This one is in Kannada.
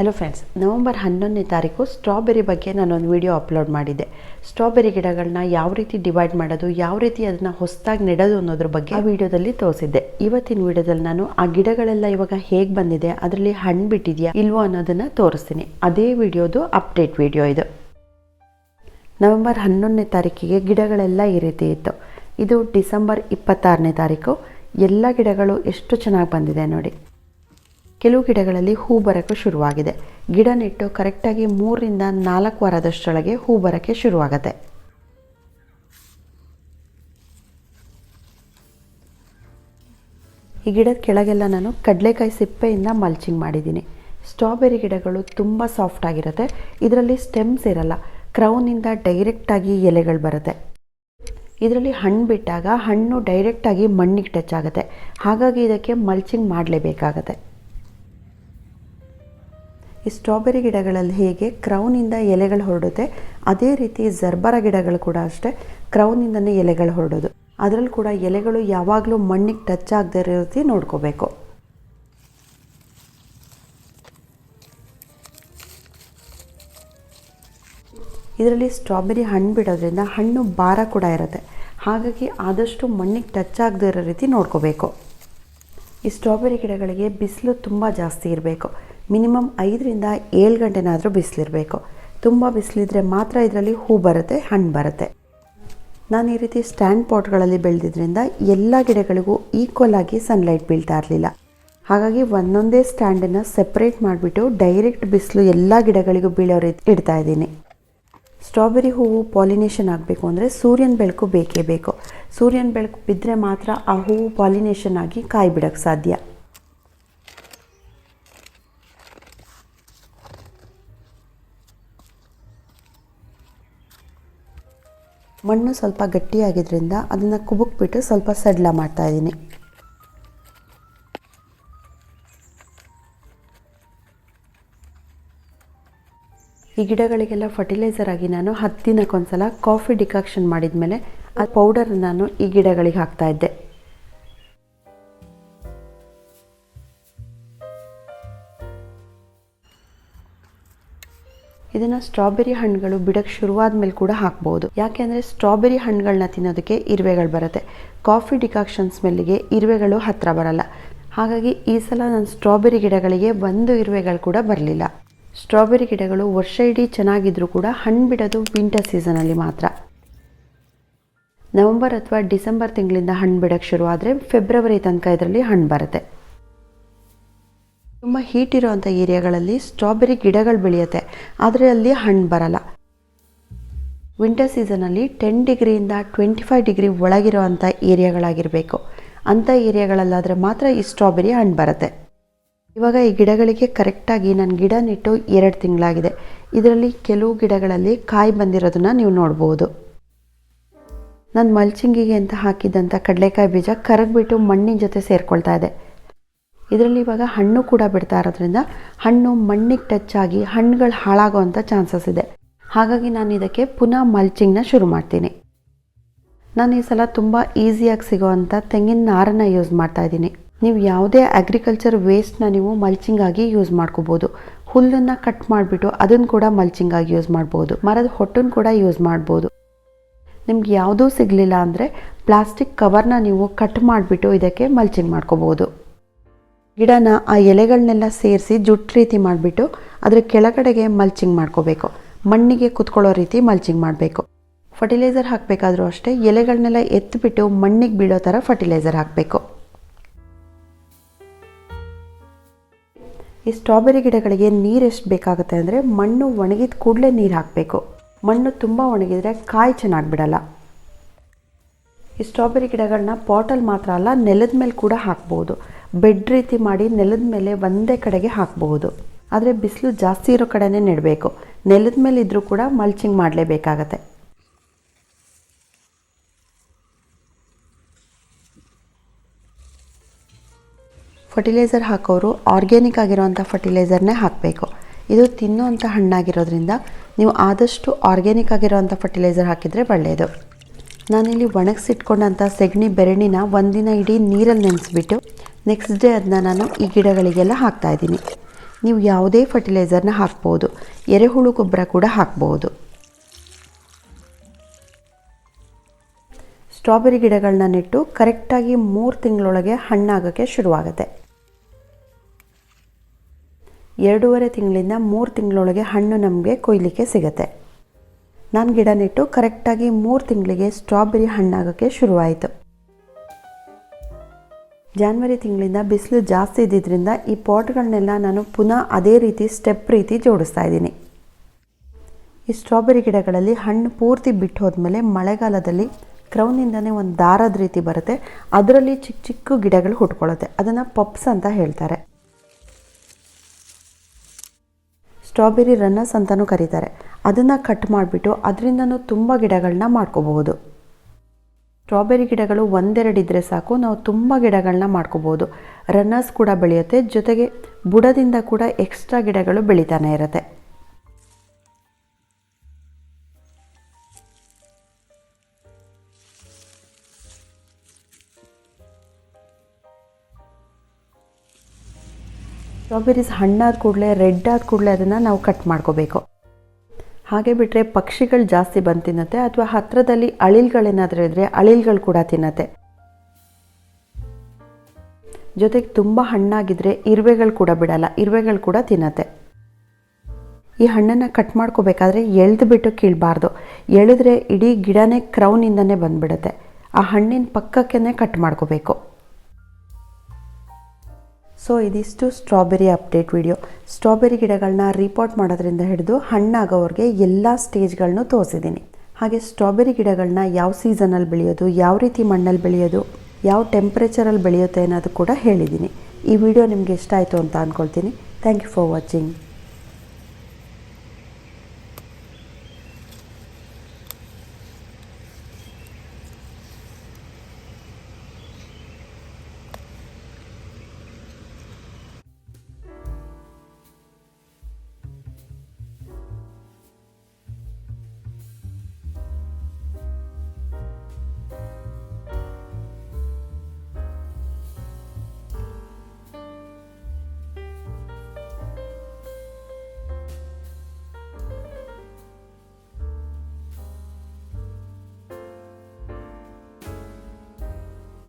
ಹಲೋ ಫ್ರೆಂಡ್ಸ್ ನವೆಂಬರ್ ಹನ್ನೊಂದನೇ ತಾರೀಕು ಸ್ಟ್ರಾಬೆರಿ ಬಗ್ಗೆ ನಾನೊಂದು ವಿಡಿಯೋ ಅಪ್ಲೋಡ್ ಮಾಡಿದ್ದೆ. ಸ್ಟ್ರಾಬೆರಿ ಗಿಡಗಳನ್ನ ಯಾವ ರೀತಿ ಡಿವೈಡ್ ಮಾಡೋದು, ಯಾವ ರೀತಿ ಅದನ್ನು ಹೊಸದಾಗಿ ನೆಡೋದು ಅನ್ನೋದ್ರ ಬಗ್ಗೆ ಆ ವಿಡಿಯೋದಲ್ಲಿ ತೋರಿಸಿದ್ದೆ. ಇವತ್ತಿನ ವಿಡಿಯೋದಲ್ಲಿ ನಾನು ಆ ಗಿಡಗಳೆಲ್ಲ ಇವಾಗ ಹೇಗೆ ಬಂದಿದೆ, ಅದರಲ್ಲಿ ಹಣ್ಣು ಬಿಟ್ಟಿದೆಯಾ, ಇಲ್ವೋ ಅನ್ನೋದನ್ನು ತೋರಿಸ್ತೀನಿ. ಅದೇ ವಿಡಿಯೋದು ಅಪ್ಡೇಟ್ ವಿಡಿಯೋ ಇದು. ನವೆಂಬರ್ ಹನ್ನೊಂದನೇ ತಾರೀಕಿಗೆ ಗಿಡಗಳೆಲ್ಲ ಈ ರೀತಿ ಇತ್ತು. ಇದು ಡಿಸೆಂಬರ್ ಇಪ್ಪತ್ತಾರನೇ ತಾರೀಕು. ಎಲ್ಲ ಗಿಡಗಳು ಎಷ್ಟು ಚೆನ್ನಾಗಿ ಬಂದಿದೆ ನೋಡಿ. ಕೆಲವು ಗಿಡಗಳಲ್ಲಿ ಹೂ ಬರೋಕ್ಕೆ ಶುರುವಾಗಿದೆ. ಗಿಡ ನೆಟ್ಟು ಕರೆಕ್ಟಾಗಿ ಮೂರರಿಂದ ನಾಲ್ಕು ವಾರದಷ್ಟರೊಳಗೆ ಹೂ ಬರೋಕ್ಕೆ ಶುರುವಾಗುತ್ತೆ. ಈ ಗಿಡದ ಕೆಳಗೆಲ್ಲ ನಾನು ಕಡಲೆಕಾಯಿ ಸಿಪ್ಪೆಯಿಂದ ಮಲ್ಚಿಂಗ್ ಮಾಡಿದ್ದೀನಿ. ಸ್ಟ್ರಾಬೆರಿ ಗಿಡಗಳು ತುಂಬ ಸಾಫ್ಟ್ ಆಗಿರುತ್ತೆ. ಇದರಲ್ಲಿ ಸ್ಟೆಮ್ಸ್ ಇರಲ್ಲ. ಕ್ರೌನಿಂದ ಡೈರೆಕ್ಟಾಗಿ ಎಲೆಗಳು ಬರುತ್ತೆ. ಇದರಲ್ಲಿ ಹಣ್ಣು ಬಿಟ್ಟಾಗ ಹಣ್ಣು ಡೈರೆಕ್ಟಾಗಿ ಮಣ್ಣಿಗೆ ಟಚ್ ಆಗುತ್ತೆ. ಹಾಗಾಗಿ ಇದಕ್ಕೆ ಮಲ್ಚಿಂಗ್ ಮಾಡಲೇಬೇಕಾಗತ್ತೆ. ಈ ಸ್ಟ್ರಾಬೆರಿ ಗಿಡಗಳಲ್ಲಿ ಹೇಗೆ ಕ್ರೌನಿಂದ ಎಲೆಗಳು ಹೊರಡುತ್ತೆ, ಅದೇ ರೀತಿ ಜರ್ಬರ ಗಿಡಗಳು ಕೂಡ ಅಷ್ಟೇ ಕ್ರೌನಿಂದನೇ ಎಲೆಗಳು ಹೊರಡೋದು. ಅದರಲ್ಲಿ ಕೂಡ ಎಲೆಗಳು ಯಾವಾಗಲೂ ಮಣ್ಣಿಗೆ ಟಚ್ ಆಗದೇ ಇರೋ ರೀತಿ ನೋಡ್ಕೋಬೇಕು. ಇದರಲ್ಲಿ ಸ್ಟ್ರಾಬೆರಿ ಹಣ್ಣು ಬಿಡೋದ್ರಿಂದ ಹಣ್ಣು ಭಾರ ಕೂಡ ಇರುತ್ತೆ. ಹಾಗಾಗಿ ಆದಷ್ಟು ಮಣ್ಣಿಗೆ ಟಚ್ ಆಗದೇ ಇರೋ ರೀತಿ ನೋಡ್ಕೋಬೇಕು. ಈ ಸ್ಟ್ರಾಬೆರಿ ಗಿಡಗಳಿಗೆ ಬಿಸಿಲು ತುಂಬ ಜಾಸ್ತಿ ಇರಬೇಕು. ಮಿನಿಮಮ್ ಐದರಿಂದ ಏಳು ಗಂಟೆನಾದರೂ ಬಿಸಿಲಿರಬೇಕು. ತುಂಬ ಬಿಸಿಲಿದ್ರೆ ಮಾತ್ರ ಇದರಲ್ಲಿ ಹೂ ಬರುತ್ತೆ, ಹಣ್ಣು ಬರುತ್ತೆ. ನಾನು ಈ ರೀತಿ ಸ್ಟ್ಯಾಂಡ್ ಪಾಟ್ಗಳಲ್ಲಿ ಬೆಳೆದಿದ್ದರಿಂದ ಎಲ್ಲ ಗಿಡಗಳಿಗೂ ಈಕ್ವಲ್ ಆಗಿ ಸನ್ಲೈಟ್ ಬೀಳ್ತಾ ಇರಲಿಲ್ಲ. ಹಾಗಾಗಿ ಒಂದೊಂದೇ ಸ್ಟ್ಯಾಂಡನ್ನು ಸೆಪ್ರೇಟ್ ಮಾಡಿಬಿಟ್ಟು ಡೈರೆಕ್ಟ್ ಬಿಸಿಲು ಎಲ್ಲ ಗಿಡಗಳಿಗೂ ಬೀಳೋ ರೀತಿ ಇಡ್ತಾ ಇದ್ದೀನಿ. ಸ್ಟ್ರಾಬೆರಿ ಹೂವು ಪಾಲಿನೇಷನ್ ಆಗಬೇಕು ಅಂದರೆ ಸೂರ್ಯನ ಬೆಳಕು ಬೇಕೇ ಬೇಕು. ಸೂರ್ಯನ ಬೆಳಕು ಬಿದ್ದರೆ ಮಾತ್ರ ಆ ಹೂವು ಪಾಲಿನೇಷನ್ ಆಗಿ ಕಾಯಿ ಬಿಡೋಕ್ಕೆ ಸಾಧ್ಯ. ಮಣ್ಣು ಸ್ವಲ್ಪ ಗಟ್ಟಿಯಾಗಿದ್ದರಿಂದ ಅದನ್ನು ಕುಬುಕ್ಬಿಟ್ಟು ಸ್ವಲ್ಪ ಸಡ್ಲ ಮಾಡ್ತಾ ಇದ್ದೀನಿ. ಈ ಗಿಡಗಳಿಗೆಲ್ಲ ಫರ್ಟಿಲೈಸರ್ ಆಗಿ ನಾನು ಹತ್ತು ದಿನಕ್ಕೊಂದ್ಸಲ ಕಾಫಿ ಡಿಕಾಕ್ಷನ್ ಮಾಡಿದ ಮೇಲೆ ಆ ಪೌಡರ್ ನಾನು ಈ ಗಿಡಗಳಿಗೆ ಹಾಕ್ತಾ ಇದ್ದೆ. ಇದನ್ನು ಸ್ಟ್ರಾಬೆರಿ ಹಣ್ಣುಗಳು ಬಿಡಕ್ಕೆ ಶುರುವಾದ ಮೇಲೆ ಕೂಡ ಹಾಕ್ಬೋದು. ಯಾಕೆಂದ್ರೆ ಸ್ಟ್ರಾಬೆರಿ ಹಣ್ಣುಗಳನ್ನ ತಿನ್ನೋದಕ್ಕೆ ಇರುವೆಗಳು ಬರುತ್ತೆ. ಕಾಫಿ ಡಿಕಾಕ್ಷನ್ ಸ್ಮೆಲ್ಲಿಗೆ ಇರುವೆಗಳು ಹತ್ರ ಬರಲ್ಲ. ಹಾಗಾಗಿ ಈ ಸಲ ನನ್ನ ಸ್ಟ್ರಾಬೆರಿ ಗಿಡಗಳಿಗೆ ಒಂದು ಇರುವೆಗಳು ಕೂಡ ಬರಲಿಲ್ಲ. ಸ್ಟ್ರಾಬೆರಿ ಗಿಡಗಳು ವರ್ಷ ಇಡೀ ಚೆನ್ನಾಗಿದ್ರೂ ಕೂಡ ಹಣ್ಣು ಬಿಡೋದು ವಿಂಟರ್ ಸೀಸನಲ್ಲಿ ಮಾತ್ರ. ನವಂಬರ್ ಅಥವಾ ಡಿಸೆಂಬರ್ ತಿಂಗಳಿಂದ ಹಣ್ಣು ಬಿಡಕ್ಕೆ ಶುರುವಾದರೆ ಫೆಬ್ರವರಿ ತನಕ ಇದರಲ್ಲಿ ಹಣ್ಣು ಬರುತ್ತೆ. ತುಂಬ ಹೀಟ್ ಇರೋವಂಥ ಏರಿಯಾಗಳಲ್ಲಿ ಸ್ಟ್ರಾಬೆರಿ ಗಿಡಗಳು ಬೆಳೆಯುತ್ತೆ. ಆದರೆ ಅಲ್ಲಿ ಹಣ್ಣು ಬರಲ್ಲ. ವಿಂಟರ್ ಸೀಸನಲ್ಲಿ ಟೆನ್ ಡಿಗ್ರಿಯಿಂದ ಟ್ವೆಂಟಿ ಫೈವ್ ಡಿಗ್ರಿ ಒಳಗಿರೋವಂಥ ಏರಿಯಾಗಳಾಗಿರಬೇಕು. ಅಂಥ ಏರಿಯಾಗಳಲ್ಲಾದರೆ ಮಾತ್ರ ಈ ಸ್ಟ್ರಾಬೆರಿ ಹಣ್ಣು ಬರುತ್ತೆ. ಇವಾಗ ಈ ಗಿಡಗಳಿಗೆ ಕರೆಕ್ಟಾಗಿ ನಾನು ಗಿಡ ನೆಟ್ಟು ಎರಡು ತಿಂಗಳಾಗಿದೆ. ಇದರಲ್ಲಿ ಕೆಲವು ಗಿಡಗಳಲ್ಲಿ ಕಾಯಿ ಬಂದಿರೋದನ್ನ ನೀವು ನೋಡ್ಬೋದು. ನಾನು ಮಲ್ಚಿಂಗಿಗೆ ಅಂತ ಹಾಕಿದ್ದಂಥ ಕಡಲೆಕಾಯಿ ಬೀಜ ಕರಗ್ಬಿಟ್ಟು ಮಣ್ಣಿನ ಜೊತೆ ಸೇರಿಕೊಳ್ತಾ ಇದೆ. ಇದರಲ್ಲಿ ಇವಾಗ ಹಣ್ಣು ಕೂಡ ಬಿಡ್ತಾ ಇರೋದ್ರಿಂದ ಹಣ್ಣು ಮಣ್ಣಿಗೆ ಟಚ್ ಆಗಿ ಹಣ್ಣುಗಳು ಹಾಳಾಗೋವಂಥ ಚಾನ್ಸಸ್ ಇದೆ. ಹಾಗಾಗಿ ನಾನು ಇದಕ್ಕೆ ಪುನಃ ಮಲ್ಚಿಂಗ್ನ ಶುರು ಮಾಡ್ತೀನಿ. ನಾನು ಈ ಸಲ ತುಂಬ ಈಸಿಯಾಗಿ ಸಿಗೋವಂಥ ತೆಂಗಿನ ನಾರನ್ನು ಯೂಸ್ ಮಾಡ್ತಾ ಇದ್ದೀನಿ. ನೀವು ಯಾವುದೇ ಅಗ್ರಿಕಲ್ಚರ್ ವೇಸ್ಟ್ನ ನೀವು ಮಲ್ಚಿಂಗ್ ಆಗಿ ಯೂಸ್ ಮಾಡ್ಕೋಬೋದು. ಹುಲ್ಲನ್ನು ಕಟ್ ಮಾಡಿಬಿಟ್ಟು ಅದನ್ನು ಕೂಡ ಮಲ್ಚಿಂಗ್ ಆಗಿ ಯೂಸ್ ಮಾಡ್ಬೋದು. ಮರದ ಹೊಟ್ಟನ್ನು ಕೂಡ ಯೂಸ್ ಮಾಡ್ಬೋದು. ನಿಮ್ಗೆ ಯಾವುದೂ ಸಿಗಲಿಲ್ಲ ಅಂದರೆ ಪ್ಲಾಸ್ಟಿಕ್ ಕವರ್ನ ನೀವು ಕಟ್ ಮಾಡಿಬಿಟ್ಟು ಇದಕ್ಕೆ ಮಲ್ಚಿಂಗ್ ಮಾಡ್ಕೋಬೋದು. ಗಿಡನ ಆ ಎಲೆಗಳನ್ನೆಲ್ಲ ಸೇರಿಸಿ ಜುಟ್ ರೀತಿ ಮಾಡಿಬಿಟ್ಟು ಅದರ ಕೆಳಗಡೆಗೆ ಮಲ್ಚಿಂಗ್ ಮಾಡ್ಕೋಬೇಕು. ಮಣ್ಣಿಗೆ ಕುತ್ಕೊಳ್ಳೋ ರೀತಿ ಮಲ್ಚಿಂಗ್ ಮಾಡಬೇಕು. ಫರ್ಟಿಲೈಸರ್ ಹಾಕಬೇಕಾದ್ರೂ ಅಷ್ಟೇ ಎಲೆಗಳನ್ನೆಲ್ಲ ಎತ್ತಿಬಿಟ್ಟು ಮಣ್ಣಿಗೆ ಬೀಳೋ ಥರ ಫರ್ಟಿಲೈಸರ್ ಹಾಕಬೇಕು. ಈ ಸ್ಟ್ರಾಬೆರಿ ಗಿಡಗಳಿಗೆ ನೀರು ಎಷ್ಟು ಬೇಕಾಗುತ್ತೆ ಅಂದರೆ ಮಣ್ಣು ಒಣಗಿದ ಕೂಡಲೇ ನೀರು ಹಾಕಬೇಕು. ಮಣ್ಣು ತುಂಬ ಒಣಗಿದರೆ ಕಾಯಿ ಚೆನ್ನಾಗಿ ಬಿಡಲ್ಲ. ಈ ಸ್ಟ್ರಾಬೆರಿ ಗಿಡಗಳನ್ನ ಪಾಟಲ್ಲಿ ಮಾತ್ರ ಅಲ್ಲ ನೆಲದ ಮೇಲೆ ಕೂಡ ಹಾಕ್ಬೋದು. ಬೆಡ್ ರೀತಿ ಮಾಡಿ ನೆಲದ ಮೇಲೆ ಒಂದೇ ಕಡೆಗೆ ಹಾಕಬಹುದು. ಆದರೆ ಬಿಸಿಲು ಜಾಸ್ತಿ ಇರೋ ಕಡೆನೇ ನೆಡಬೇಕು. ನೆಲದ ಮೇಲೆ ಇದ್ದರೂ ಕೂಡ ಮಲ್ಚಿಂಗ್ ಮಾಡಲೇಬೇಕಾಗತ್ತೆ. ಫರ್ಟಿಲೈಸರ್ ಹಾಕೋರು ಆರ್ಗ್ಯಾನಿಕ್ ಆಗಿರೋವಂಥ ಫರ್ಟಿಲೈಸರ್ನೇ ಹಾಕಬೇಕು. ಇದು ತಿನ್ನುವಂಥ ಹಣ್ಣಾಗಿರೋದ್ರಿಂದ ನೀವು ಆದಷ್ಟು ಆರ್ಗ್ಯಾನಿಕ್ ಆಗಿರೋವಂಥ ಫರ್ಟಿಲೈಸರ್ ಹಾಕಿದರೆ ಒಳ್ಳೆಯದು ನಾನಿಲ್ಲಿ ಒಣಗಿಸಿಟ್ಕೊಂಡಂಥ ಸೆಗಣಿ ಬೆರಣಿನ ಒಂದಿನ ಇಡೀ ನೀರಲ್ಲಿ ನೆನೆಸ್ಬಿಟ್ಟು ನೆಕ್ಸ್ಟ್ ಡೇ ಅದನ್ನ ನಾನು ಈ ಗಿಡಗಳಿಗೆಲ್ಲ ಹಾಕ್ತಾ ಇದ್ದೀನಿ. ನೀವು ಯಾವುದೇ ಫರ್ಟಿಲೈಸರ್ನ ಹಾಕ್ಬೋದು. ಎರೆಹುಳು ಗೊಬ್ಬರ ಕೂಡ ಹಾಕ್ಬೋದು. ಸ್ಟ್ರಾಬೆರಿ ಗಿಡಗಳನ್ನ ನೆಟ್ಟು ಕರೆಕ್ಟಾಗಿ ಮೂರು ತಿಂಗಳೊಳಗೆ ಹಣ್ಣಾಗೋಕ್ಕೆ ಶುರುವಾಗುತ್ತೆ. ಎರಡೂವರೆ ತಿಂಗಳಿಂದ ಮೂರು ತಿಂಗಳೊಳಗೆ ಹಣ್ಣು ನಮಗೆ ಕೊಯ್ಲಿಕ್ಕೆ ಸಿಗುತ್ತೆ. ನಾನು ಗಿಡ ನೆಟ್ಟು ಕರೆಕ್ಟಾಗಿ ಮೂರು ತಿಂಗಳಿಗೆ ಸ್ಟ್ರಾಬೆರಿ ಹಣ್ಣಾಗೋಕ್ಕೆ ಶುರುವಾಯಿತು. ಜಾನ್ವರಿ ತಿಂಗಳಿಂದ ಬಿಸಿಲು ಜಾಸ್ತಿ ಇದ್ದಿದ್ದರಿಂದ ಈ ಪಾಟ್ಗಳನ್ನೆಲ್ಲ ನಾನು ಪುನಃ ಅದೇ ರೀತಿ ಸ್ಟೆಪ್ ರೀತಿ ಜೋಡಿಸ್ತಾ ಇದ್ದೀನಿ. ಈ ಸ್ಟ್ರಾಬೆರಿ ಗಿಡಗಳಲ್ಲಿ ಹಣ್ಣು ಪೂರ್ತಿ ಬಿಟ್ಟು ಹೋದ್ಮೇಲೆ ಮಳೆಗಾಲದಲ್ಲಿ ಕ್ರೌನಿಂದನೇ ಒಂದು ದಾರದ ರೀತಿ ಬರುತ್ತೆ. ಅದರಲ್ಲಿ ಚಿಕ್ಕ ಚಿಕ್ಕ ಗಿಡಗಳು ಹುಟ್ಕೊಳ್ಳುತ್ತೆ. ಅದನ್ನು ಪಪ್ಸ್ ಅಂತ ಹೇಳ್ತಾರೆ. ಸ್ಟ್ರಾಬೆರಿ ರನ್ನಸ್ ಅಂತಲೂ ಕರೀತಾರೆ. ಅದನ್ನು ಕಟ್ ಮಾಡಿಬಿಟ್ಟು ಅದರಿಂದನೂ ತುಂಬ ಗಿಡಗಳನ್ನ ಮಾಡ್ಕೋಬಹುದು. ಸ್ಟ್ರಾಬೆರಿ ಗಿಡಗಳು ಒಂದೆರಡು ಇದ್ದರೆ ಸಾಕು. ನಾವು ತುಂಬ ಗಿಡಗಳನ್ನ ಮಾಡ್ಕೋಬೋದು. ರನ್ನರ್ಸ್ ಕೂಡ ಬೆಳೆಯುತ್ತೆ. ಜೊತೆಗೆ ಬುಡದಿಂದ ಕೂಡ ಎಕ್ಸ್ಟ್ರಾ ಗಿಡಗಳು ಬೆಳೀತಾನೆ ಇರುತ್ತೆ. ಸ್ಟ್ರಾಬೆರೀಸ್ ಹಣ್ಣಾದ ಕೂಡಲೇ, ರೆಡ್ ಆದ ಕೂಡಲೇ ಅದನ್ನು ನಾವು ಕಟ್ ಮಾಡ್ಕೋಬೇಕು. ಹಾಗೆ ಬಿಟ್ಟರೆ ಪಕ್ಷಿಗಳು ಜಾಸ್ತಿ ಬಂದು ತಿನ್ನತ್ತೆ ಅಥವಾ ಹತ್ತಿರದಲ್ಲಿ ಅಳಿಲ್ಗಳೇನಾದರೂ ಇದ್ದರೆ ಅಳಿಲ್ಗಳು ಕೂಡ ತಿನ್ನತ್ತೆ. ಜೊತೆಗೆ ತುಂಬ ಹಣ್ಣಾಗಿದ್ದರೆ ಇರುವೆಗಳು ಕೂಡ ಬಿಡಲ್ಲ, ಇರುವೆಗಳು ಕೂಡ ತಿನ್ನತ್ತೆ. ಈ ಹಣ್ಣನ್ನು ಕಟ್ ಮಾಡ್ಕೋಬೇಕಾದ್ರೆ ಎಳೆದು ಬಿಟ್ಟು ಕೀಳಬಾರ್ದು. ಎಳೆದ್ರೆ ಇಡೀ ಗಿಡನೇ ಕ್ರೌನಿಂದನೇ ಬಂದುಬಿಡುತ್ತೆ. ಆ ಹಣ್ಣಿನ ಪಕ್ಕಕ್ಕೆ ಕಟ್ ಮಾಡ್ಕೋಬೇಕು. ಸೊ ಇದಿಷ್ಟು ಸ್ಟ್ರಾಬೆರಿ ಅಪ್ಡೇಟ್ ವಿಡಿಯೋ ಸ್ಟ್ರಾಬೆರಿ ಗಿಡಗಳನ್ನ ರಿಪೋರ್ಟ್ ಮಾಡೋದ್ರಿಂದ ಹಿಡಿದು ಹಣ್ಣಾಗೋವ್ರಿಗೆ ಎಲ್ಲ ಸ್ಟೇಜ್ಗಳನ್ನೂ ತೋರಿಸಿದ್ದೀನಿ. ಹಾಗೆ ಸ್ಟ್ರಾಬೆರಿ ಗಿಡಗಳನ್ನ ಯಾವ ಸೀಸನಲ್ಲಿ ಬೆಳೆಯೋದು, ಯಾವ ರೀತಿ ಮಣ್ಣಲ್ಲಿ ಬೆಳೆಯೋದು, ಯಾವ ಟೆಂಪ್ರೇಚರಲ್ಲಿ ಬೆಳೆಯುತ್ತೆ ಅನ್ನೋದು ಕೂಡ ಹೇಳಿದ್ದೀನಿ. ಈ ವಿಡಿಯೋ ನಿಮಗೆ ಇಷ್ಟ ಆಯಿತು ಅಂತ ಅಂದ್ಕೊಳ್ತೀನಿ ಥ್ಯಾಂಕ್ ಯು ಫಾರ್ ವಾಚಿಂಗ್